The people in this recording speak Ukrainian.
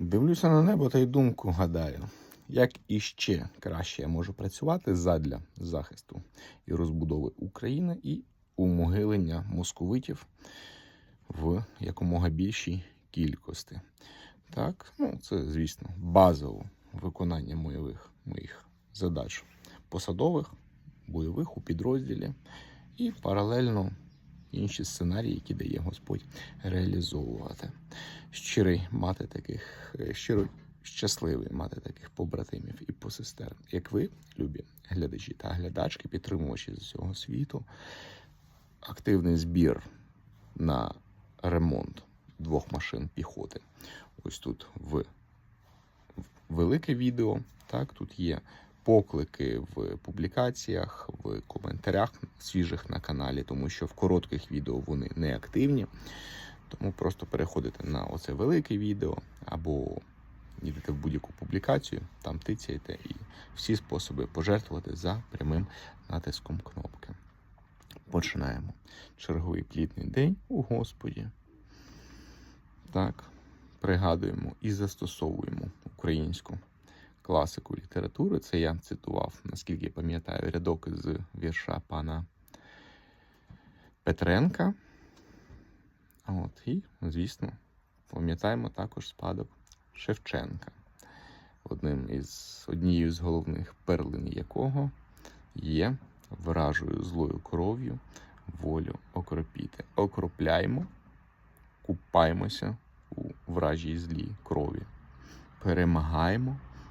Дивлюся на небо та й думку гадаю, як іще краще я можу працювати задля захисту і розбудови України і умогилення московитів в якомога більшій кількості. Так, ну це, звісно, базове виконання моїх, моїх задач посадових, бойових у підрозділі і паралельно інші сценарії, які дає Господь реалізовувати. Щирий мати таких, е, щиро щасливий мати таких побратимів і посестер, як ви, любі глядачі та глядачки, підтримувачі з усього світу. Активний збір на ремонт двох машин піхоти. Ось тут в в- велике відео. Так, тут є поклики в публікаціях, в коментарях свіжих на каналі, тому що в коротких відео вони не активні. Тому просто переходите на оце велике відео або йдете в будь-яку публікацію, там тицяєте і всі способи пожертвувати за прямим натиском кнопки. Починаємо. Черговий плідний день у Господі. Так, пригадуємо і застосовуємо українську класику літератури. Це я цитував, наскільки я пам'ятаю, рядок з вірша пана Петренка. От, і, звісно, пам'ятаємо також спадок Шевченка, одним із однією з головних перлин якого є вражою злою кров'ю волю окропіти. Окропляємо, купаємося у вражій злій крові, перемагаємо